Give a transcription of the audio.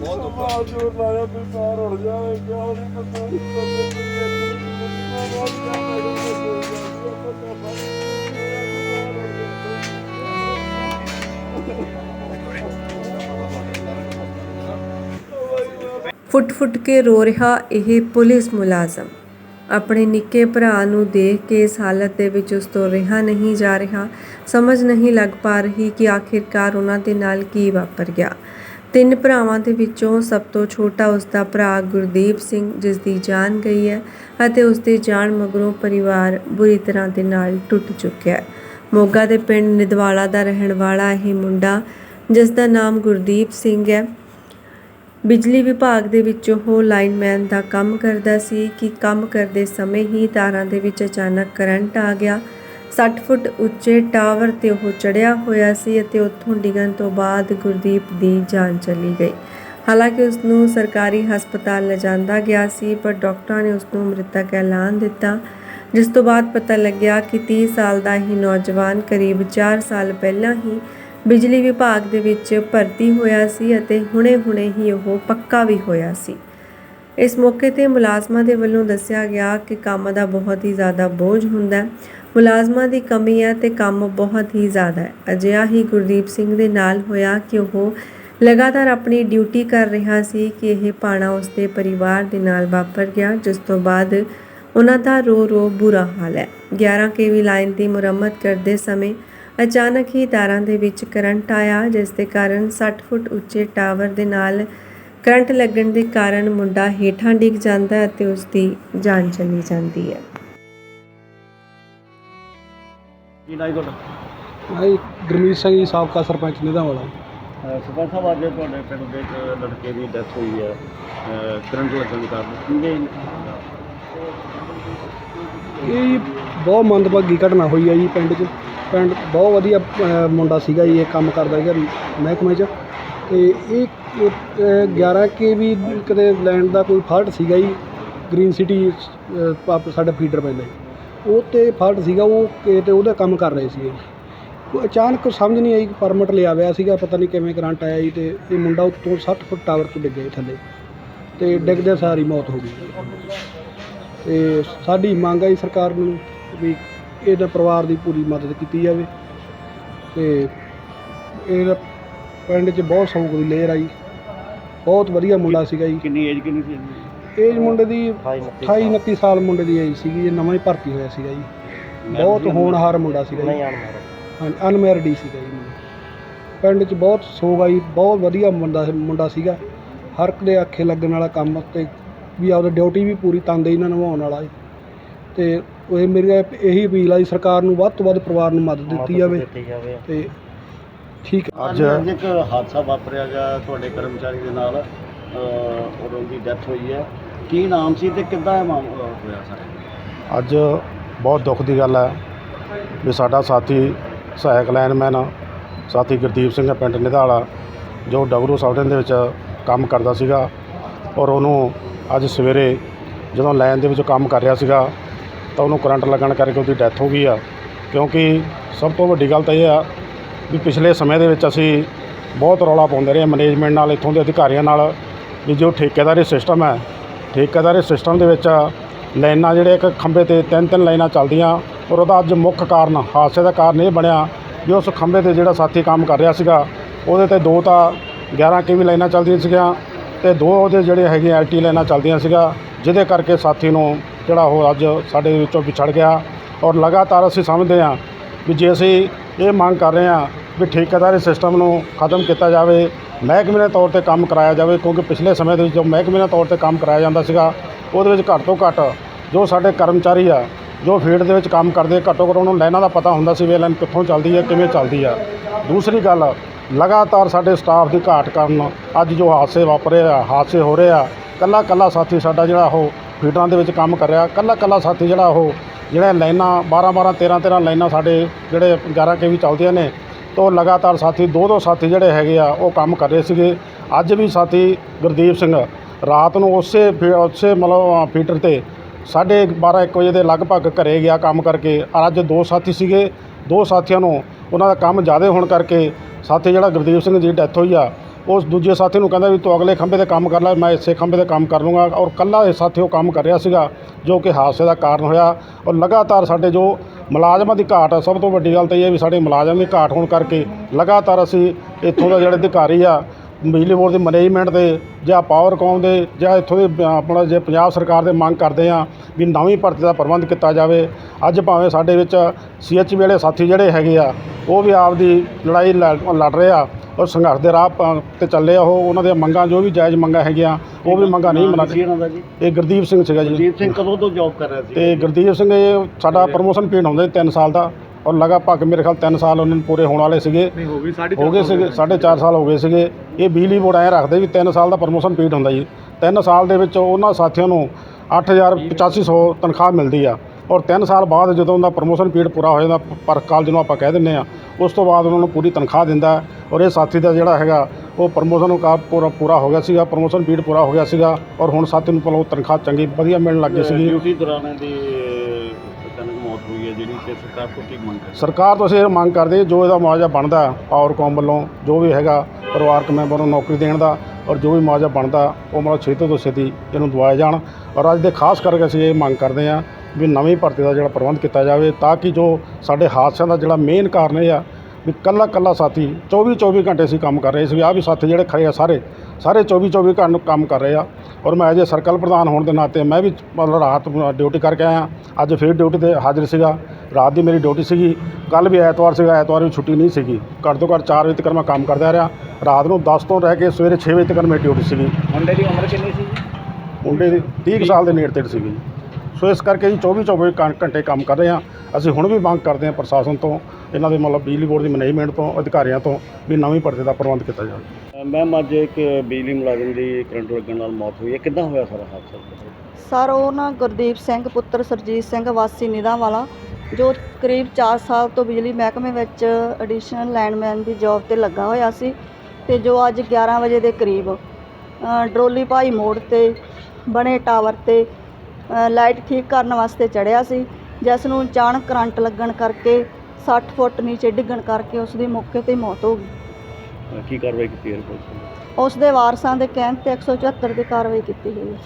ਬਹੁਤ ਦੁੱਖ ਜੋਰ ਲਾਇਆ ਸਾਰ ਉੜ ਜਾਵੇ ਕਿਉਂ ਨਹੀਂ ਪਤਾ ਫੁੱਟ-ਫੁੱਟ ਕੇ ਰੋ ਰਿਹਾ ਇਹ ਪੁਲਿਸ ਮੁਲਾਜ਼ਮ। ਆਪਣੇ ਨਿੱਕੇ ਭਰਾ ਨੂੰ ਦੇਖ ਕੇ ਇਸ ਹਾਲਤ ਦੇ ਵਿੱਚ ਉਸ ਤੋਂ ਰਿਹਾ ਨਹੀਂ ਜਾ ਰਿਹਾ। ਸਮਝ ਨਹੀਂ ਲੱਗ ਪਾ ਰਹੀ ਕਿ ਆਖਿਰਕਾਰ ਉਹਨਾਂ ਦੇ ਨਾਲ ਕੀ ਵਾਪਰ ਗਿਆ। ਤਿੰਨ ਭਰਾਵਾਂ ਦੇ ਵਿੱਚੋਂ ਸਭ ਤੋਂ ਛੋਟਾ ਉਸ ਦਾ ਭਰਾ ਗੁਰਦੀਪ ਸਿੰਘ, ਜਿਸ ਦੀ ਜਾਨ ਗਈ ਹੈ ਅਤੇ ਉਸ ਦੇ ਜਾਣ ਮਗਰੋਂ ਪਰਿਵਾਰ ਬੁਰੀ ਤਰ੍ਹਾਂ ਦੇ ਨਾਲ ਟੁੱਟ ਚੁੱਕਿਆ ਹੈ। ਮੋਗਾ ਦੇ ਪਿੰਡ ਨਿਦਵਾਲਾ ਦਾ ਰਹਿਣ ਵਾਲਾ ਇਹ ਮੁੰਡਾ, ਜਿਸ ਦਾ ਨਾਮ ਗੁਰਦੀਪ ਸਿੰਘ ਹੈ ਬਿਜਲੀ ਵਿਭਾਗ ਦੇ ਵਿੱਚ ਉਹ ਲਾਈਨਮੈਨ ਦਾ ਕੰਮ ਕਰਦਾ ਸੀ ਕਿ ਕੰਮ ਕਰਦੇ ਸਮੇਂ ਹੀ ਤਾਰਾਂ ਦੇ ਵਿੱਚ ਅਚਾਨਕ ਕਰੰਟ ਆ ਗਿਆ। 60 ਫੁੱਟ ਉੱਚੇ ਟਾਵਰ ਤੇ ਉਹ ਚੜਿਆ ਹੋਇਆ ਸੀ ਅਤੇ ਉੱਥੋਂ ਡਿੱਗਣ ਤੋਂ ਬਾਅਦ ਗੁਰਦੀਪ ਦੀ ਜਾਨ ਚਲੀ ਗਈ। ਹਾਲਾਂਕਿ ਉਸ ਨੂੰ ਸਰਕਾਰੀ ਹਸਪਤਾਲ ਲਿਜਾਂਦਾ ਗਿਆ ਸੀ, ਪਰ ਡਾਕਟਰਾਂ ਨੇ ਉਸ ਨੂੰ ਮ੍ਰਿਤਕ ਐਲਾਨ ਦਿੱਤਾ, ਜਿਸ ਤੋਂ ਬਾਅਦ ਪਤਾ ਲੱਗਿਆ ਕਿ 30 ਸਾਲ ਦਾ ਹੀ ਨੌਜਵਾਨ ਕਰੀਬ 4 ਸਾਲ ਪਹਿਲਾਂ ਹੀ ਬਿਜਲੀ ਵਿਭਾਗ ਦੇ ਵਿੱਚ ਭਰਤੀ ਹੋਇਆ ਸੀ ਅਤੇ ਹੁਣੇ-ਹੁਣੇ ਹੀ ਉਹ ਪੱਕਾ ਵੀ ਹੋਇਆ ਸੀ। ਇਸ ਮੌਕੇ ਤੇ ਮੁਲਾਜ਼ਮਾਂ ਦੇ ਵੱਲੋਂ ਦੱਸਿਆ ਗਿਆ ਕਿ ਕੰਮ ਦਾ ਬਹੁਤ ਹੀ ਜ਼ਿਆਦਾ ਬੋਝ ਹੁੰਦਾ ਹੈ। ਮੁਲਾਜ਼ਮਾਂ ਦੀ ਕਮੀ ਹੈ ਤੇ ਕੰਮ ਬਹੁਤ ਹੀ ਜ਼ਿਆਦਾ ਹੈ। ਅਜਿਹਾ ਹੀ ਗੁਰਦੀਪ ਸਿੰਘ ਦੇ ਨਾਲ ਹੋਇਆ ਕਿ ਉਹ ਲਗਾਤਾਰ ਆਪਣੀ ਡਿਊਟੀ ਕਰ ਰਿਹਾ ਸੀ ਕਿ ਇਹ ਪਾਣਾ ਉਸਦੇ ਪਰਿਵਾਰ ਦੇ ਨਾਲ ਵਾਪਰ ਗਿਆ, ਜਿਸ ਤੋਂ ਬਾਅਦ ਉਹਨਾਂ ਦਾ ਰੋ ਰੋ ਬੁਰਾ ਹਾਲ ਹੈ। 11 ਕੇਵੀ ਲਾਈਨ ਦੀ ਮੁਰੰਮਤ ਕਰਦੇ ਸਮੇਂ ਅਚਾਨਕ ਹੀ ਤਾਰਾਂ ਦੇ ਵਿੱਚ ਕਰੰਟ ਆਇਆ ਜਿਸ ਦੇ ਕਾਰਨ 60 ਫੁੱਟ ਉੱਚੇ ਟਾਵਰ ਦੇ ਨਾਲ ਕਰੰਟ ਲੱਗਣ ਦੇ ਕਾਰਨ ਮੁੰਡਾ ਹੇਠਾਂ ਡਿੱਗ ਜਾਂਦਾ ਹੈ ਅਤੇ ਉਸ ਦੀ ਜਾਨ ਚਲੀ ਜਾਂਦੀ ਹੈ। ਕੀ ਨਾਮ ਤੁਹਾਡਾ? ਭਾਈ ਗੁਰਮੀਤ ਸਿੰਘ ਜੀ ਸਾਬਕਾ ਸਰਪੰਚ ਨਿਧਾਂ ਵਾਲਾ ਸਰਪੰਚ ਸਾਹਿਬ ਅੱਜ ਤੁਹਾਡੇ ਪਿੰਡ ਦੇ ਇੱਕ ਲੜਕੇ ਦੀ ਡੈਥ ਹੋਈ ਹੈ। ਅਹ ਕਰੰਟ ਲੱਗਣ ਦੇ ਕਾਰਨ। ਕਿਵੇਂ ਇਹ ਬਹੁਤ ਮੰਦਭਾਗੀ ਘਟਨਾ ਹੋਈ ਹੈ ਜੀ ਪਿੰਡ 'ਚ। ਪਿੰਡ ਬਹੁਤ ਵਧੀਆ ਅਹ, ਮੁੰਡਾ ਸੀਗਾ ਜੀ ਇਹ ਕੰਮ ਕਰਦਾ ਸੀਗਾ ਮਹਿਕਮੇ 'ਚ। ਤੇ ਇਹ ਅਹ, 11 ਕੇ ਵੀ ਕਿਤੇ ਲੈਂਡ ਦਾ ਕੋਈ ਫਾਲਟ ਸੀਗਾ ਜੀ ਗ੍ਰੀਨ ਸਿਟੀ ਅਹ, ਪਾਪ ਸਾਡਾ ਫੀਡਰ ਪੈਂਦਾ। ਜੀ ਉਹ ਤੇ ਫਾਲਟ ਸੀਗਾ ਉਹ ਕਿ ਤੇ ਉਹਦਾ ਕੰਮ ਕਰ ਰਹੇ ਸੀਗੇ ਜੀ। ਉਹ ਅਚਾਨਕ ਸਮਝ ਨਹੀਂ ਆਈ ਕਿ ਪਰਮਿਟ ਲਿਆ ਹੋਇਆ ਸੀਗਾ ਪਤਾ ਨਹੀਂ ਕਿਵੇਂ ਕਰੰਟ ਆਇਆ ਜੀ ਤੇ ਇਹ ਮੁੰਡਾ ਉੱਤੋਂ 60 ਫੁੱਟ ਟਾਵਰ ਤੋਂ ਡਿੱਗਿਆ ਜੀ ਥੱਲੇ। ਤੇ ਡਿੱਗਦੇ ਸਾਰੀ ਮੌਤ ਹੋ ਗਈ। ਤੇ ਸਾਡੀ ਮੰਗ ਹੈ ਜੀ ਸਰਕਾਰ ਨੂੰ ਵੀ ਇਹਦਾ ਪਰਿਵਾਰ ਦੀ ਪੂਰੀ ਮਦਦ ਕੀਤੀ ਜਾਵੇ ਤੇ ਇਹ ਪਿੰਡ 'ਚ ਬਹੁਤ ਸੌਂਕ ਦੀ ਲੇਅਰ ਆ ਜੀ ਬਹੁਤ ਵਧੀਆ ਮੁੰਡਾ ਸੀਗਾ ਜੀ। ਕਿੰਨੀ ਏਜ ਕਿੰਨੀ ਸੀ? ਇਹਦੀ? ਏਜ ਮੁੰਡੇ ਦੀ 28 29 ਸਾਲ। ਮੁੰਡੇ ਦੀ ਏਜ ਸੀਗੀ ਇਹ ਨਵਾਂ ਹੀ ਭਰਤੀ ਹੋਇਆ ਸੀਗਾ ਜੀ। ਬਹੁਤ ਹੋਣਹਾਰ ਮੁੰਡਾ ਸੀਗਾ ਜੀ। ਹਾਂ ਅਨਮੈਰਿਡ ਹੀ ਸੀਗਾ ਜੀ। ਮੁੰਡਾ ਪਿੰਡ 'ਚ ਬਹੁਤ ਸੋਗ ਆਈ ਬਹੁਤ ਵਧੀਆ ਮੁੰਡਾ ਮੁੰਡਾ ਸੀਗਾ। ਹਰ ਇੱਕ ਦੇ ਆਖੇ ਲੱਗਣ ਵਾਲਾ ਕੰਮ ਤੇ ਵੀ ਆਪਦੀ ਡਿਊਟੀ ਵੀ ਪੂਰੀ ਤਨਦੇਹੀ ਨਾਲ ਨਿਭਾਉਣ ਵਾਲਾ ਹੈ ਤੇ ਉਹ ਮੇਰੀ ਇਹੀ ਅਪੀਲ ਆ ਜੀ ਸਰਕਾਰ ਨੂੰ ਵੱਧ ਤੋਂ ਵੱਧ ਪਰਿਵਾਰ ਨੂੰ ਮਦਦ ਦਿੱਤੀ ਜਾਵੇ ਤੇ ਠੀਕ ਹੈ ਅੱਜ ਅੱਜ ਇੱਕ ਹਾਦਸਾ ਵਾਪਰਿਆ ਗਾ ਤੁਹਾਡੇ ਕਰਮਚਾਰੀ ਦੇ ਨਾਲ ਅਹ ਔਰ ਉਹਦੀ ਡੈਥ ਹੋਈ ਹੈ। ਕੀ ਨਾਮ ਸੀ ਤੇ ਕਿੱਦਾਂ ਇਹ ਮਾਮਲਾ ਹੋਇਆ ਸਰ? ਅੱਜ ਬਹੁਤ ਦੁੱਖ ਦੀ ਗੱਲ ਹੈ ਵੀ ਸਾਡਾ ਸਾਥੀ ਸਹਾਇਕ ਲਾਈਨਮੈਨ ਸਾਥੀ ਗੁਰਦੀਪ ਸਿੰਘ ਪਿੰਡ ਨਿਧਾਲਾ ਜੋ ਡਬਰੂ ਸਾਊਟਨ ਦੇ ਵਿੱਚ ਕੰਮ ਕਰਦਾ ਸੀਗਾ ਔਰ ਉਹਨੂੰ ਅੱਜ ਸਵੇਰੇ ਜਦੋਂ ਲਾਈਨ ਦੇ ਵਿੱਚ ਕੰਮ ਕਰ ਰਿਹਾ ਸੀਗਾ ਤਾਂ ਉਹਨੂੰ ਕਰੰਟ ਲੱਗਣ ਕਰਕੇ ਉਹਦੀ ਡੈਥ ਹੋ ਗਈ ਆ। ਕਿਉਂਕਿ ਸਭ ਤੋਂ ਵੱਡੀ ਗੱਲ ਤਾਂ ਇਹ ਆ ਵੀ ਪਿਛਲੇ ਸਮੇਂ ਦੇ ਵਿੱਚ ਅਸੀਂ ਬਹੁਤ ਰੌਲਾ ਪਾਉਂਦੇ ਰਹੇ ਮੈਨੇਜਮੈਂਟ ਨਾਲ, ਇੱਥੋਂ ਦੇ ਅਧਿਕਾਰੀਆਂ ਨਾਲ ਵੀ ਜੋ ਠੇਕੇਦਾਰੀ ਸਿਸਟਮ ਹੈ। ਠੇਕੇਦਾਰੀ ਸਿਸਟਮ ਦੇ ਵਿੱਚ ਲਾਈਨਾਂ ਜਿਹੜੇ ਇੱਕ ਖੰਭੇ ਤੇ ਤਿੰਨ ਤਿੰਨ ਲਾਈਨਾਂ ਚੱਲਦੀਆਂ ਔਰ ਉਹਦਾ ਅੱਜ ਮੁੱਖ ਕਾਰਨ, ਹਾਦਸੇ ਦਾ ਕਾਰਨ ਇਹ ਬਣਿਆ ਵੀ ਉਸ ਖੰਭੇ ਤੇ ਜਿਹੜਾ ਸਾਥੀ ਕੰਮ ਕਰ ਰਿਹਾ ਸੀਗਾ, ਉਹਦੇ ਤੇ ਦੋ ਤਾਂ 11 ਕੇਵੀ ਲਾਈਨਾਂ ਚੱਲਦੀਆਂ ਸੀਗੀਆਂ ਤੇ ਦੋ ਉਹਦੇ ਜਿਹੜੇ ਹੈਗੇ ਐਲਟੀ ਲਾਈਨਾਂ ਚੱਲਦੀਆਂ ਸੀਗਾ ਜਿਹਦੇ ਕਰਕੇ ਸਾਥੀ ਨੂੰ ਜਿਹੜਾ ਉਹ ਅੱਜ ਸਾਡੇ ਵਿੱਚੋਂ ਵਿਛੜ ਗਿਆ ਔਰ ਲਗਾਤਾਰ ਅਸੀਂ ਸਮਝਦੇ ਹਾਂ ਵੀ ਜੇ ਅਸੀਂ ਇਹ ਮੰਗ ਕਰ ਰਹੇ ਹਾਂ ਵੀ ਠੇਕੇਦਾਰੀ ਸਿਸਟਮ ਨੂੰ ਖਤਮ ਕੀਤਾ ਜਾਵੇ, ਮਹਿਕਮੇ ਦੇ ਤੌਰ ਤੇ ਕੰਮ ਕਰਾਇਆ ਜਾਵੇ, ਕਿਉਂਕਿ ਪਿਛਲੇ ਸਮੇਂ ਦੇ ਵਿੱਚ ਜੋ ਮਹਿਕਮੇ ਦੇ ਤੌਰ ਤੇ ਕੰਮ ਕਰਾਇਆ ਜਾਂਦਾ ਸੀਗਾ, ਉਹਦੇ ਵਿੱਚ ਘੱਟ ਤੋਂ ਘੱਟ ਜੋ ਸਾਡੇ ਕਰਮਚਾਰੀ ਆ, ਜੋ ਫੀਲਡ ਦੇ ਵਿੱਚ ਕੰਮ ਕਰਦੇ, ਘੱਟੋ ਘੱਟ ਉਹਨਾਂ ਨੂੰ ਲਾਈਨਾਂ ਦਾ ਪਤਾ ਹੁੰਦਾ ਸੀ ਵੀ ਲਾਈਨ ਕਿੱਥੋਂ ਚੱਲਦੀ ਹੈ, ਕਿਵੇਂ ਚੱਲਦੀ ਆ। ਦੂਸਰੀ ਗੱਲ, ਲਗਾਤਾਰ ਸਾਡੇ ਸਟਾਫ ਦੀ ਘਾਟ ਕਾਰਨ ਅੱਜ ਜੋ ਹਾਦਸੇ ਵਾਪਰੇ ਆ, ਹਾਦਸੇ ਹੋ ਰਹੇ ਆ ਕੱਲਾ ਕੱਲਾ ਸਾਥੀ ਸਾਡਾ ਜਿਹੜਾ ਉਹ ਫੀਡਰਾਂ ਦੇ ਵਿੱਚ ਕੰਮ ਕਰ ਰਿਹਾ। ਕੱਲਾ ਕੱਲਾ ਸਾਥੀ ਜਿਹੜਾ ਉਹ, ਜਿਹੜਾ ਲਾਈਨਾਂ 12 12 13 13 ਲਾਈਨਾਂ ਸਾਡੇ ਜਿਹੜੇ 11 ਕੇ ਵੀ ਚੱਲਦੀਆਂ ਨੇ, ਤੋਂ ਲਗਾਤਾਰ ਸਾਥੀ, ਦੋ ਦੋ ਸਾਥੀ ਜਿਹੜੇ ਹੈਗੇ ਆ, ਉਹ ਕੰਮ ਕਰ ਰਹੇ ਸੀਗੇ। ਅੱਜ ਵੀ ਸਾਥੀ ਗੁਰਦੀਪ ਸਿੰਘ, ਰਾਤ ਨੂੰ ਉਸੇ ਫੀ- ਉਸੇ ਮਤਲਬ ਫੀਟਰ ਤੇ ਸਾਢੇ 12 1 ਵਜੇ ਦੇ ਲਗਭਗ ਘਰੇ ਗਿਆ ਕੰਮ ਕਰਕੇ। ਔਰ ਅੱਜ ਦੋ ਸਾਥੀ ਸੀਗੇ, ਦੋ ਸਾਥੀਆਂ ਨੂੰ ਉਹਨਾਂ ਦਾ ਕੰਮ ਜ਼ਿਆਦਾ ਹੋਣ ਕਰਕੇ ਸਾਥੀ ਜਿਹੜਾ ਗੁਰਦੀਪ ਸਿੰਘ ਦੀ ਡੈਥ ਹੋਈ ਆ ਉਸ ਦੂਜੇ ਸਾਥੀ ਨੂੰ ਕਹਿੰਦਾ ਵੀ ਤੂੰ ਅਗਲੇ ਖੰਭੇ ਤੇ ਕੰਮ ਕਰ ਲੈ, ਮੈਂ ਇਸੇ ਖੰਭੇ ਤੇ ਕੰਮ ਕਰ ਲੂੰਗਾ। ਔਰ ਕੱਲਾ ਇਹ ਸਾਥੀ ਉਹ ਕੰਮ ਕਰ ਰਿਹਾ ਸੀਗਾ, ਜੋ ਕਿ ਹਾਦਸੇ ਦਾ ਕਾਰਨ ਹੋਇਆ। ਔਰ ਲਗਾਤਾਰ ਸਾਡੇ ਜੋ ਮੁਲਾਜ਼ਮਾਂ ਦੀ ਘਾਟ ਆ, ਸਭ ਤੋਂ ਵੱਡੀ ਗੱਲ ਤਾਂ ਇਹ ਹੈ ਵੀ ਸਾਡੇ ਮੁਲਾਜ਼ਮ ਦੀ ਘਾਟ ਹੋਣ ਕਰਕੇ ਲਗਾਤਾਰ ਅਸੀਂ ਇੱਥੋਂ ਦਾ ਜਿਹੜੇ ਅਧਿਕਾਰੀ ਆ ਬਿਜਲੀ ਬੋਰਡ ਦੇ ਮੈਨੇਜਮੈਂਟ ਦੇ ਜਾਂ ਪਾਵਰਕੌਮ ਦੇ ਜਾਂ ਇੱਥੋਂ ਦੇ ਆਪਣਾ ਜੇ ਪੰਜਾਬ ਸਰਕਾਰ ਦੇ ਮੰਗ ਕਰਦੇ ਆ ਵੀ ਨਵੀਂ ਭਰਤੀ ਦਾ ਪ੍ਰਬੰਧ ਕੀਤਾ ਜਾਵੇ ਅੱਜ ਭਾਵੇਂ ਸਾਡੇ ਵਿੱਚ ਸੀਐਚ ਵਾਲੇ ਸਾਥੀ ਜਿਹੜੇ ਹੈਗੇ ਆ ਉਹ ਵੀ ਆਪਦੀ ਲੜਾਈ ਲੜ ਰਹੇ ਆ ਔਰ ਸੰਘਰਸ਼ ਦੇ ਰਾਹ ਤੇ ਚੱਲੇ ਆ ਉਹ ਉਹਨਾਂ ਦੀਆਂ ਮੰਗਾਂ ਜੋ ਵੀ ਜਾਇਜ਼ ਮੰਗਾਂ ਹੈਗੀਆਂ ਉਹ ਵੀ ਮੰਗਾਂ ਨਹੀਂ ਨਾਮ ਮਨਾ ਕੀ ਇਹਨਾਂ ਦਾ ਜੀ? ਇਹ ਗੁਰਦੀਪ ਸਿੰਘ ਸੀਗਾ ਜੀ। ਗੁਰਦੀਪ ਸਿੰਘ ਕਦੋਂ ਤੋਂ ਜੌਬ ਕਰ ਰਿਹਾ ਸੀ? ਤੇ ਗੁਰਦੀਪ ਸਿੰਘ ਇਹ ਸਾਡਾ ਪ੍ਰਮੋਸ਼ਨ ਪੀਰੀਅਡ ਹੁੰਦਾ ਜੀ 3 ਸਾਲ ਦਾ। ਔਰ ਲਗਾਭਗ ਮੇਰੇ ਖਿਆਲ 3 ਸਾਲ ਉਹਨਾਂ ਨੂੰ ਪੂਰੇ ਹੋਣ ਵਾਲੇ ਸੀਗੇ। ਹੋ ਗਈ ਸਾਡੀ ਹੋ ਗਏ ਸੀਗੇ 4.5 ਸਾਲ ਹੋ ਗਏ ਸੀਗੇ। ਇਹ ਬਿਜਲੀ ਬੋਰਡ ਐਂ ਰੱਖਦੇ ਵੀ 3 ਸਾਲ ਦਾ ਪ੍ਰਮੋਸ਼ਨ ਪੀਰੀਅਡ ਹੁੰਦਾ ਜੀ। 3 ਸਾਲ ਦੇ ਵਿੱਚ ਉਹਨਾਂ ਸਾਥੀਆਂ ਨੂੰ 8850 ਤਨਖਾਹ ਮਿਲਦੀ ਆ। ਔਰ 3 ਸਾਲ ਬਾਅਦ ਜਦੋਂ ਉਹਦਾ ਪ੍ਰਮੋਸ਼ਨ ਪੀਰੀਅਡ ਪੂਰਾ ਹੋ ਜਾਂਦਾ ਪਰ ਕਾਲ ਜਿਹਨੂੰ ਆਪਾਂ ਕਹਿ ਦਿੰਦੇ ਆ ਉਸ ਤੋਂ ਬਾਅਦ ਉਹਨਾਂ ਨੂੰ ਪੂਰੀ ਤਨਖਾਹ ਦਿੰਦਾ ਔਰ ਇਹ ਸਾਥੀ ਦਾ ਜਿਹੜਾ ਹੈਗਾ ਉਹ ਪ੍ਰਮੋਸ਼ਨ ਕਾ ਪੂਰਾ ਪੂਰਾ ਹੋ ਗਿਆ ਸੀਗਾ ਪ੍ਰਮੋਸ਼ਨ ਪੀਰੀਅਡ ਪੂਰਾ ਹੋ ਗਿਆ ਸੀਗਾ। ਔਰ ਹੁਣ ਸਾਥੀ ਨੂੰ ਪਹਿਲਾਂ ਤਨਖਾਹ ਚੰਗੀ ਵਧੀਆ ਮਿਲਣ ਲੱਗ ਗਈ ਸੀਗੀ। ਡਿਊਟੀ ਦੌਰਾਨ ਹੋਈ ਹੈ ਜਿਹੜੀ ਤੇ ਸਰਕਾਰ ਤੋਂ ਕੀ ਮੰਗ ਹੈ ਸਰਕਾਰ ਤੋਂ ਅਸੀਂ ਇਹ ਮੰਗ ਕਰਦੇ ਜੋ ਇਹਦਾ ਮੁਆਵਜ਼ਾ ਬਣਦਾ ਪਾਵਰਕੌਮ ਵੱਲੋਂ, ਜੋ ਵੀ ਹੈਗਾ ਪਰਿਵਾਰਕ ਮੈਂਬਰ ਨੂੰ ਨੌਕਰੀ ਦੇਣ ਦਾ ਔਰ ਜੋ ਵੀ ਮੁਆਵਜ਼ਾ ਬਣਦਾ, ਉਹ ਮਤਲਬ ਛੇਤੀ ਤੋਂ ਛੇਤੀ ਇਹਨੂੰ ਦਵਾਇਆ ਜਾਣ। ਔਰ ਅੱਜ ਦੇ ਖਾਸ ਕਰਕੇ ਅਸੀਂ ਇਹ ਮੰਗ ਕਰਦੇ ਹਾਂ ਵੀ ਨਵੀਂ ਭਰਤੀ ਦਾ ਜਿਹੜਾ ਪ੍ਰਬੰਧ ਕੀਤਾ ਜਾਵੇ ਤਾਂ ਕਿ ਜੋ ਸਾਡੇ ਹਾਦਸਿਆਂ ਦਾ ਜਿਹੜਾ ਮੇਨ ਕਾਰਨ ਇਹ ਆ ਵੀ ਕੱਲਾ ਕੱਲਾ ਸਾਥੀ 24 24 ਘੰਟੇ ਅਸੀਂ ਕੰਮ ਕਰ ਰਹੇ ਸੀ ਆ ਵੀ ਸਾਥੀ ਜਿਹੜੇ ਖੜੇ ਆ ਸਾਰੇ ਸਾਰੇ 24 24 ਘੰਟੇ ਕੰਮ ਕਰ ਰਹੇ ਆ। ਔਰ ਮੈਂ ਅਜੇ ਸਰਕਲ ਪ੍ਰਧਾਨ ਹੋਣ ਦੇ ਨਾਤੇ ਮੈਂ ਵੀ ਮਤਲਬ ਰਾਤ ਡਿਊਟੀ ਕਰਕੇ ਆਇਆ। ਅੱਜ ਫਿਰ ਡਿਊਟੀ ਤੇ ਹਾਜ਼ਰ ਸੀਗਾ। ਰਾਤ ਦੀ ਮੇਰੀ ਡਿਊਟੀ ਸੀਗੀ। ਕੱਲ ਵੀ ਐਤਵਾਰ ਸੀਗਾ ਐਤਵਾਰ ਵੀ ਛੁੱਟੀ ਨਹੀਂ ਸੀਗੀ। ਘੱਟ ਤੋਂ ਘੱਟ 4 ਵਜੇ ਤੱਕ ਮੈਂ ਕੰਮ ਕਰਦਾ ਰਿਹਾ। ਰਾਤ ਨੂੰ 10 ਤੋਂ ਰਹਿ ਕੇ ਸਵੇਰੇ 6 ਵਜੇ ਤੱਕ ਮੇਰੀ ਡਿਊਟੀ ਸੀਗੀ। ਮੁੰਡੇ ਦੀ ਉਮਰ ਕਿੰਨੀ ਸੀ ਮੁੰਡੇ ਦੀ 30 ਕੁ ਸਾਲ ਦੇ ਨੇੜੇ ਤੇੜੇ ਸੀਗੀ। ਸੋ ਇਸ ਕਰਕੇ ਜੀ 24 24 ਘੰ- ਘੰਟੇ ਕੰਮ ਕਰ ਰਹੇ ਹਾਂ। ਅਸੀਂ ਹੁਣ ਵੀ ਮੰਗ ਕਰਦੇ ਹਾਂ ਪ੍ਰਸ਼ਾਸਨ ਤੋਂ ਇਹਨਾਂ ਦੇ ਮਤਲਬ ਬਿਜਲੀ ਬੋਰਡ ਦੀ ਮੈਨੇਜਮੈਂਟ ਤੋਂ ਅਧਿਕਾਰੀਆਂ ਤੋਂ ਵੀ ਨਵੀਂ ਭਰਤੀ ਦਾ ਪ੍ਰਬੰਧ ਕੀਤਾ ਜਾਵੇ। ਮੈਮ, ਅੱਜ ਇੱਕ ਬਿਜਲੀ ਮੁਲਾਜ਼ਮ ਦੀ ਕਰੰਟ ਲੱਗਣ ਨਾਲ ਮੌਤ ਹੋਈ ਹੈ। ਕਿੱਦਾਂ ਹੋਇਆ ਸਾਰਾ ਹਾਦਸਾ? ਸਰ, ਉਹ ਨਾ ਗੁਰਦੀਪ ਸਿੰਘ, ਪੁੱਤਰ ਸਰਜੀਤ ਸਿੰਘ, ਵਾਸੀ ਨਿਧਾਂ ਵਾਲਾ, ਜੋ ਕਰੀਬ 4 ਸਾਲ ਤੋਂ ਬਿਜਲੀ ਮਹਿਕਮੇ ਵਿੱਚ ਐਡੀਸ਼ਨਲ ਲਾਈਨਮੈਨ ਦੀ ਜੌਬ ਤੇ ਲੱਗਾ ਹੋਇਆ ਸੀ ਤੇ ਜੋ ਅੱਜ 11 ਵਜੇ ਦੇ ਕਰੀਬ ਡਰੋਲੀ ਭਾਈ ਮੋੜ ਤੇ ਬਣੇ ਟਾਵਰ ਤੇ ਲਾਈਟ ਠੀਕ ਕਰਨ ਵਾਸਤੇ ਚੜਿਆ ਸੀ। ਜਿਸ ਨੂੰ ਅਚਾਨਕ ਕਰੰਟ ਲੱਗਣ ਕਰਕੇ 60 ਫੁੱਟ ਨੀਚੇ ਡਿੱਗਣ ਕਰਕੇ ਉਸ ਦੀ ਮੌਕੇ ਤੇ ਮੌਤ ਹੋ ਗਈ। ਕੀ ਕਾਰਵਾਈ ਕੀਤੀ ਹੈ ਪੁਲਿਸ ਨੇ ਉਸ ਦੇ ਵਾਰਸਾਂ ਦੇ ਕਹਿਣ ਤੇ 174 ਦੀ ਕਾਰਵਾਈ ਕੀਤੀ ਗਈ ਹੈ।